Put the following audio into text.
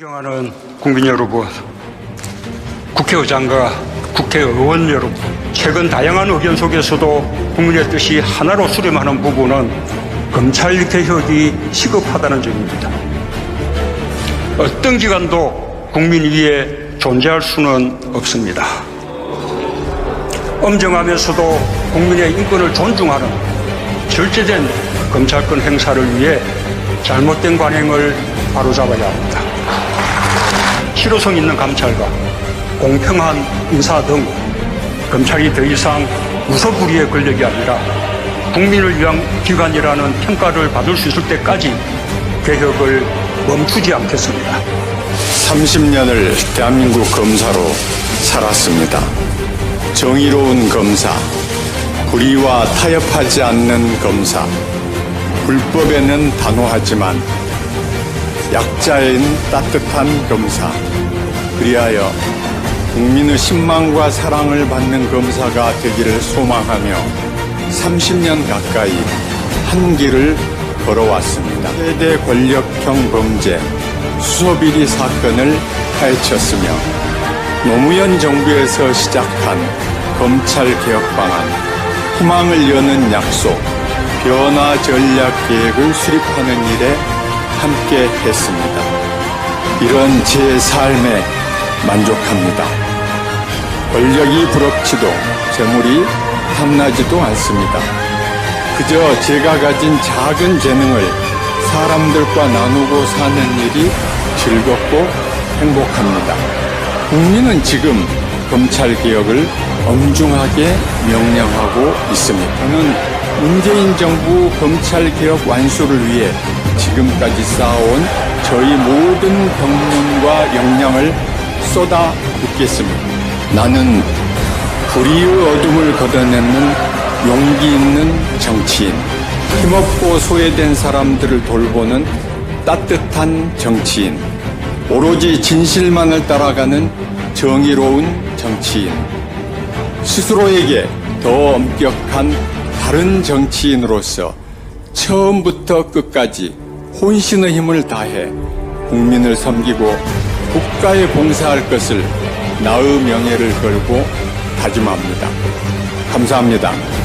사랑하는 국민 여러분, 국회의장과 국회의원 여러분, 최근 다양한 의견 속에서도 국민의 뜻이 하나로 수렴하는 부분은 검찰 개혁이 시급하다는 점입니다. 어떤 기관도 국민 위에 존재할 수는 없습니다. 엄정하면서도 국민의 인권을 존중하는 절제된 검찰권 행사를 위해 잘못된 관행을 바로잡아야 합니다. 실효성 있는 감찰과 공평한 인사 등 검찰이 더 이상 무소불위의 권력이 아니라 국민을 위한 기관이라는 평가를 받을 수 있을 때까지 개혁을 멈추지 않겠습니다. 30년을 대한민국 검사로 살았습니다. 정의로운 검사, 불의와 타협하지 않는 검사, 불법에는 단호하지만 약자에는 따뜻한 검사, 그리하여 국민의 신망과 사랑을 받는 검사가 되기를 소망하며 30년 가까이 한 길을 걸어왔습니다. 세대 권력형 범죄, 수소비리 사건을 파헤쳤으며 노무현 정부에서 시작한 검찰 개혁 방안, 희망을 여는 약속, 변화 전략 계획을 수립하는 일에 함께 했습니다. 이런 제 삶에 만족합니다. 권력이 부럽지도 재물이 탐나지도 않습니다. 그저 제가 가진 작은 재능을 사람들과 나누고 사는 일이 즐겁고 행복합니다. 국민은 지금 검찰 개혁을 엄중하게 명령하고 있습니다. 저는 문재인 정부 검찰 개혁 완수를 위해 지금까지 쌓아온 저희 모든 경륜과 역량을 쏟아 붓겠습니다. 나는 불의의 어둠을 걷어내는 용기 있는 정치인, 힘없고 소외된 사람들을 돌보는 따뜻한 정치인, 오로지 진실만을 따라가는 정의로운 정치인, 스스로에게 더 엄격한 다른 정치인으로서 처음부터 끝까지 혼신의 힘을 다해 국민을 섬기고 국가에 봉사할 것을 나의 명예를 걸고 다짐합니다. 감사합니다.